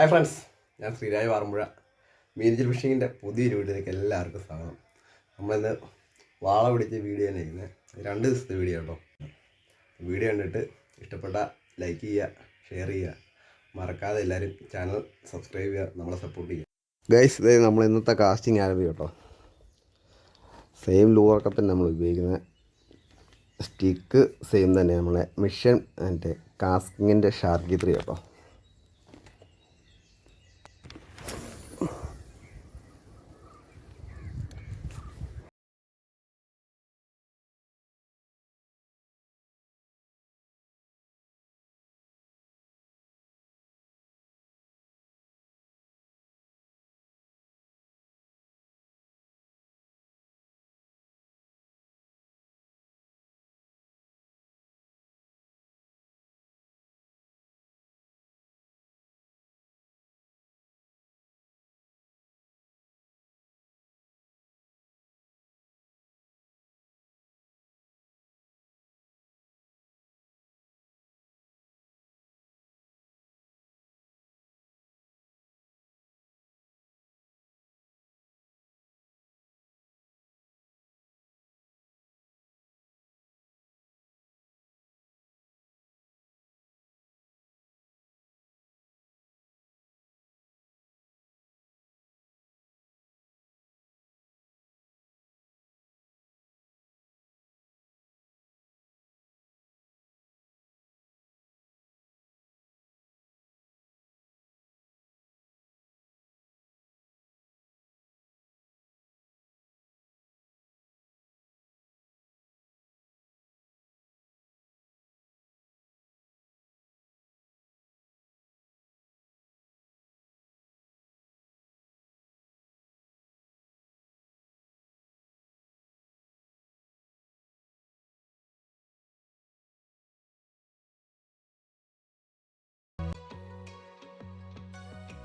Hi friends ഞാൻ ശ്രീരാജ് വാറമ്പുഴ മീനച്ചിൽ ഫിഷിങ്ങിന്റെ പുതിയൊരു വീഡിയോയിലേക്ക് എല്ലാവർക്കും സ്വാഗതം. നമ്മളിന്ന് വാള പിടിച്ച വീഡിയോ തന്നെ ഇരിക്കുന്നത് രണ്ട് ദിവസത്തെ വീഡിയോ കേട്ടോ. വീഡിയോ കണ്ടിട്ട് ഇഷ്ടപ്പെട്ട ലൈക്ക് ചെയ്യുക ഷെയർ ചെയ്യുക. മറക്കാതെ എല്ലാവരും ചാനൽ സബ്സ്ക്രൈബ് ചെയ്യുക നമ്മളെ സപ്പോർട്ട് ചെയ്യുക. ഗൈസ് ഇതേ നമ്മൾ ഇന്നത്തെ കാസ്റ്റിംഗ് ആരംഭിക്കും കേട്ടോ. സെയിം ലൂറൊക്കെ തന്നെ നമ്മൾ ഉപയോഗിക്കുന്നത്. സ്റ്റിക്ക് സെയിം തന്നെ നമ്മളെ. മിഷൻ മറ്റേ കാസ്റ്റിങ്ങിന്റെ ഷാർക്കി കേട്ടോ.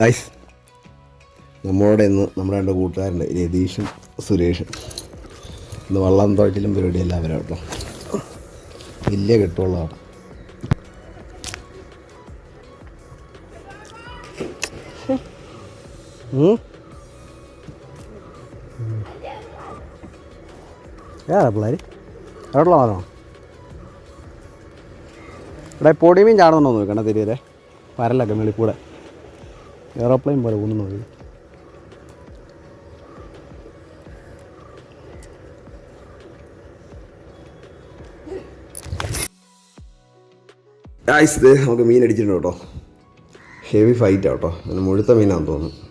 ഗൈസ് നമ്മളോട് ഇന്ന് നമ്മുടെ രണ്ട് കൂട്ടുകാരുണ്ട് രതീഷും സുരേഷും. ഇന്ന് വള്ളം തൊഴിലും പരിപാടി എല്ലാവരും കേട്ടോ വലിയ കെട്ടുള്ളതാണ് ഏതാ പിള്ളേർ എവിടെയുള്ള വന്നോ ഇവിടെ പൊടിമീൻ ചാടുന്നുണ്ടോ നോക്കണ്ട തിരിയരെ? പരലൊക്കെ മേളിക്കൂടെ എയറോപ്ലെയിൻ പോലെ ഊന്നുന്നു മതി ഇത് നമുക്ക് മീൻ അടിച്ചിട്ടുണ്ട് കേട്ടോ. ഹെവി ഫൈറ്റ് കേട്ടോ. മുഴുത്ത മീനാണെന്ന് തോന്നുന്നു.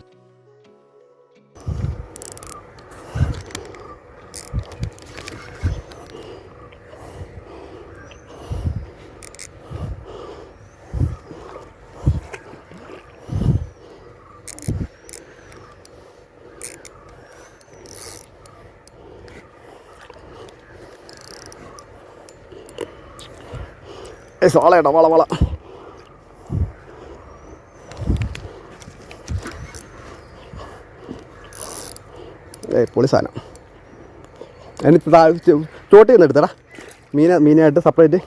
ഏ സോള കേട്ടോ വള വള. ഏ പൊളി സാധനം. എനിക്ക് ചോട്ടിൽ നിന്ന് എടുത്തടാ. മീന മീനായിട്ട് സെപ്പറേറ്റ്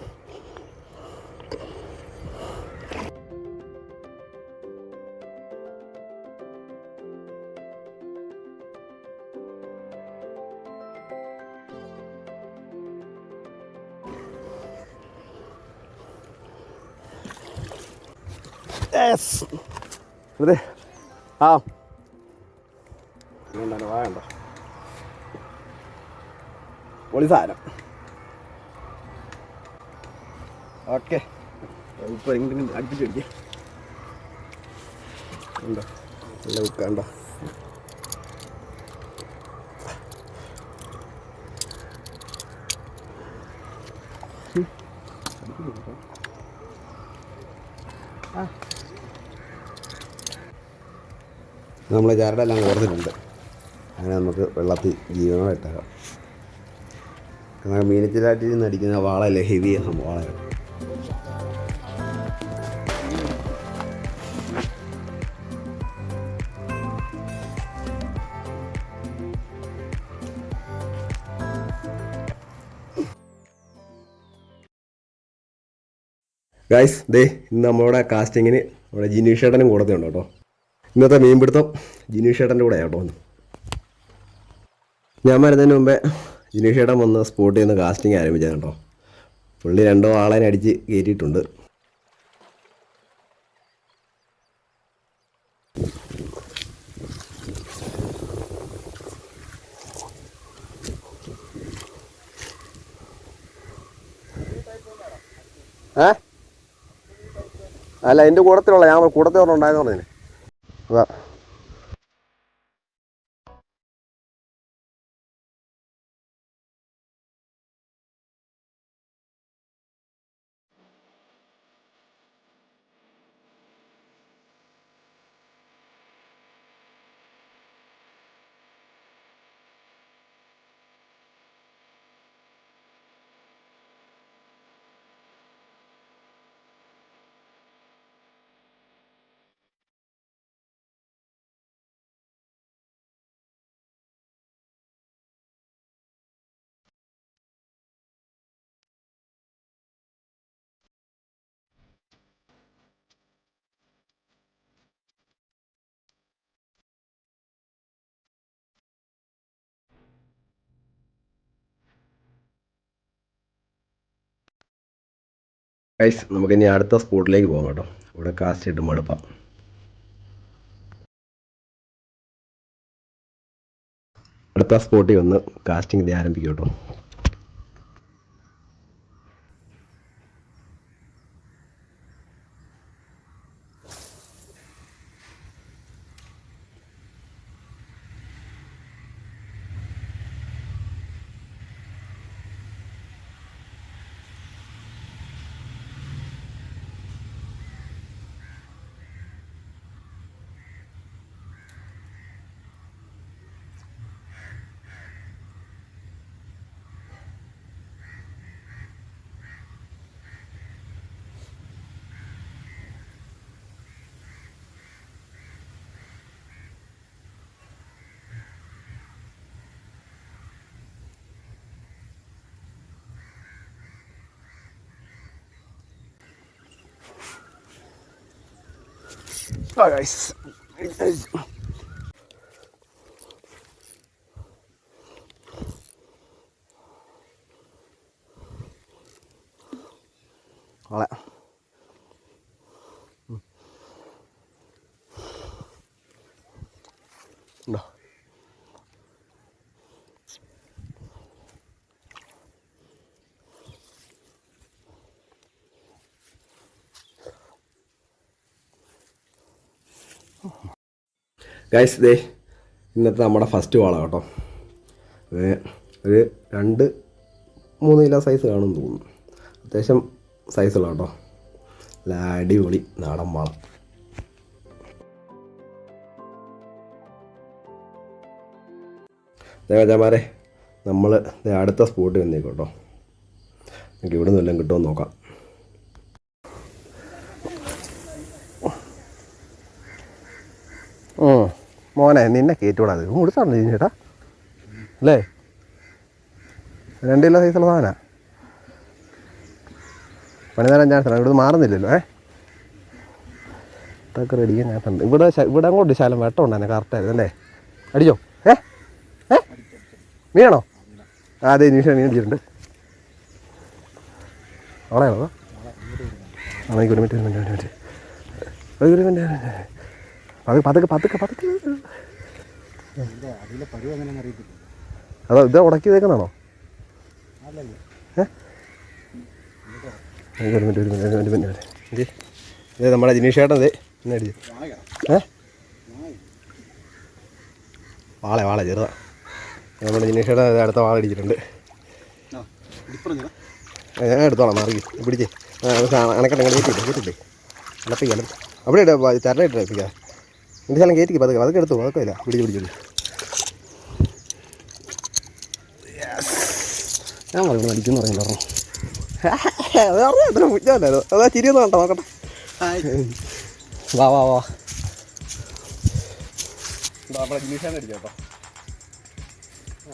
യെസ് അതെ. ആ. വായണ്ട? പൊളി സാധനം. ഓക്കെ. ഇപ്പോൾ എങ്കിലും അടുപ്പിച്ചടിക്കുക ഉണ്ടോ? നല്ല ഉണ്ടോ നമ്മളെ ചരടെല്ലാം കോർത്തിട്ടുണ്ട് അങ്ങനെ നമുക്ക് വെള്ളത്തിൽ ജീവനോടെ ഇട്ടേക്കാം. കാരണം മീനച്ചിലാറ്റിൽ നിന്ന് അടിക്കുന്ന വാളല്ലേ ഹെവിയ വാളയാണ് ഗൈസ് ദേ ഇന്ന് നമ്മളുടെ കാസ്റ്റിങ്ങിന് നമ്മുടെ ജിനീഷേട്ടനും കൂടത്തുണ്ട് കേട്ടോ. ഇന്നത്തെ മീൻപിടുത്തം ജിനീഷേട്ടന്റെ കൂടെ കേട്ടോ ഞാൻ വരുന്നതിന് മുമ്പേ ജിനീഷേട്ടൻ വന്ന് സ്പോട്ടിൽ നിന്ന് കാസ്റ്റിംഗ് ആരംഭിച്ചത് കേട്ടോ പുള്ളി രണ്ടോ ആളേനെ അടിച്ച് കയറ്റിയിട്ടുണ്ട്. അല്ല എന്റെ കൂടത്തിലുള്ള ഞാൻ കൂടത്തിൽ ഉണ്ടായെന്ന് പറഞ്ഞേ അതാ ഗൈസ് നമുക്ക് ഇനി അടുത്ത സ്പോട്ടിലേക്ക് പോകാം കേട്ടോ. ഇവിടെ കാസ്റ്റ് ഇട്ട് മടുപ്പാം. അടുത്ത സ്പോട്ടിൽ വന്ന് കാസ്റ്റിംഗ് ഇത് ആരംഭിക്കും കേട്ടോ. ഗൈസ് ആളെ ഉണ്ടോ ഗൈസ് ദേ ഇന്നത്തെ നമ്മുടെ ഫസ്റ്റ് വാള കേട്ടോ. ഒരു രണ്ട് മൂന്ന് കിലോ സൈസ് കാണുമെന്ന് തോന്നുന്നു. അത്യാവശ്യം സൈസുള്ള കേട്ടോ. നല്ല അടിപൊളി നാടൻ വാള. ദേവജാമാരെ നമ്മൾ അടുത്ത സ്പോട്ട് വന്നേക്കും കേട്ടോ. നമുക്ക് ഇവിടെ നിന്നെല്ലാം കിട്ടുമെന്ന് നോക്കാം. മോനെ നിന്നെ കയറ്റൂടാ അത് ഇതിന് ചേട്ടാ. അല്ലേ? രണ്ട് കിലോ സൈസുള്ള സാധന. പണിതരാൻ നേരം ആണ് ഇവിടെ മാറുന്നില്ലല്ലോ ഏ? ഇതൊക്കെ റെഡിയാൻ തന്നെ ഇവിടെ ഇവിടെ അങ്ങോട്ട് ശാലം വെട്ടം ഉണ്ടായിരുന്നു കറക്റ്റായിരുന്നു അല്ലേ? അടിച്ചോ? ഏ? ഏ? മീനാണോ അതെ നിമിഷം മീൻ അടിച്ചിട്ടുണ്ട്. അവളെയാണോ ആ ഒരു മിനിറ്റ് ഒരു മിനിറ്റ് ഒരു മിനിറ്റ്. ഒരു പതുക്കെ പതുക്കെ പതുക്കെ പതുക്കെ. അതോ ഇത് ഉടക്കിയതേക്കുന്നതാണോ അല്ലല്ല. ഒരു മിനിറ്റ് ഒരു മിനിറ്റ് ഒരു മിനിറ്റ് ഇത് ഇത് നമ്മുടെ ജിനീഷേട്ടൻ ഇത്. എന്നെ അടിച്ചു. ഏ? വാള വാള ചെറുതാ. നമ്മുടെ ജിനീഷേട്ടൻ ഇത് അടുത്ത വാള അടിച്ചിട്ടുണ്ട്. ഞാൻ എടുത്തോളാം മാറി. പിടിച്ചേ. അണക്കെട്ടെ അങ്ങനെ കേട്ടിട്ടില്ലേ അലപ്പിക്ക അലപ്പി. അവിടെ ഇട ചരടിട്ട് അലപ്പിക്കാം. എന്ത് ശാലം കയറ്റിക്ക് പതുക്കെ അതൊക്കെ എടുത്തു കുഴപ്പമില്ല പിടിച്ച് പിടിച്ച് ഞാൻ പറഞ്ഞു അടിക്കുന്നു പറയുന്നു അത് അറിയാം അത്ര അതാ ചിരിയൊന്നും കണ്ടോ? നോക്കട്ടെ. വാ വാ വാ. നമ്മളെ ജിനീഷാണ് അടിച്ചോ കേട്ടോ.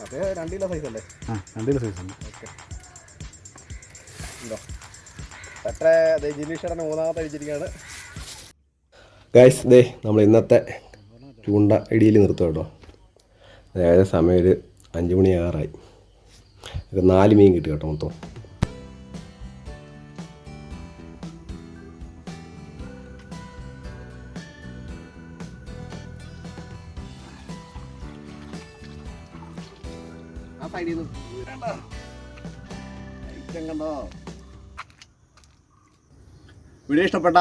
അതെ രണ്ട് കിലോ സൈസ് അല്ലേ? ആ സൈസ് ഉണ്ട്. ഉണ്ടോ? മൂന്നാമത്തെ അടിച്ചിരിക്കുകയാണ്. ഗായ്സ് ദേ നമ്മൾ ഇന്നത്തെ ചൂണ്ട ഇടിയിൽ നിർത്തും കേട്ടോ അതായത് സമയം ഒരു അഞ്ച് മണി ആറായി. ഒരു നാല് മീൻ കിട്ടി കേട്ടോ മൊത്തം. വീഡിയോ ഇഷ്ടപ്പെട്ട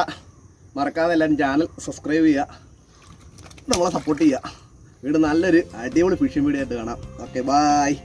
മറക്കാതെ എല്ലാവരും ചാനൽ സബ്സ്ക്രൈബ് ചെയ്യുക. നമ്മളെ സപ്പോർട്ട് ചെയ്യുക. വീട് നല്ലൊരു അടിപൊളി ഫിഷിംഗ് വീഡിയോ ആയിട്ട് കാണാം. Okay bye